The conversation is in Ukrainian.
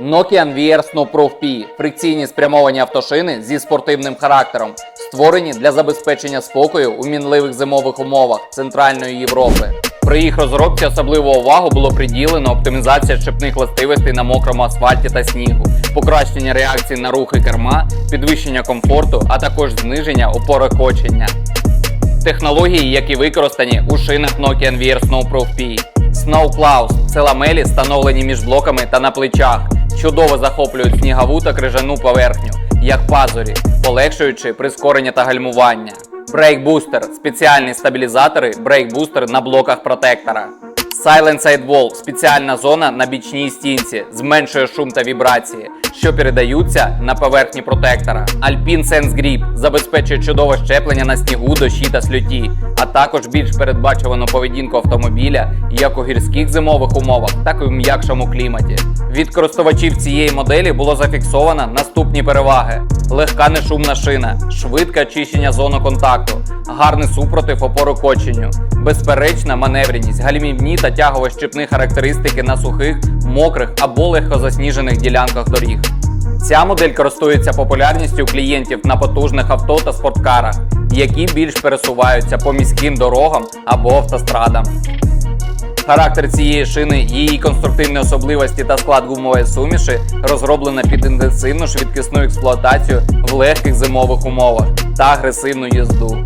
Nokian VR Snowproof P – фрикційні спрямовані автошини зі спортивним характером, створені для забезпечення спокою у мінливих зимових умовах Центральної Європи. При їх розробці особливу увагу було приділено оптимізація щепних властивостей на мокрому асфальті та снігу, покращення реакції на рухи керма, підвищення комфорту, а також зниження опорекочення. Технології, які використані у шинах Nokian VR Snowproof P. Snow Clouds – це ламелі, встановлені між блоками та на плечах, чудово захоплюють снігову та крижану поверхню, як пазурі, полегшуючи прискорення та гальмування. Booster – спеціальні стабілізатори Booster на блоках протектора. Silent Sidewall – спеціальна зона на бічній стінці, зменшує шум та вібрації, що передаються на поверхні протектора. Alpine Sense Grip забезпечує чудове щеплення на снігу, дощі та сльоті, а також більш передбачувану поведінку автомобіля як у гірських зимових умовах, так і в м'якшому кліматі. Від користувачів цієї моделі було зафіксовано наступні переваги: легка нешумна шина, швидке очищення зону контакту, гарний супротив опору коченню, безперечна маневреність, гальмівні та тягово-щепні характеристики на сухих, мокрих або легкозасніжених ділянках доріг. Ця модель користується популярністю клієнтів на потужних авто та спорткарах, які більш пересуваються по міським дорогам або автострадам. Характер цієї шини, її конструктивні особливості та склад гумової суміші розроблена під інтенсивну швидкісну експлуатацію в легких зимових умовах та агресивну їзду.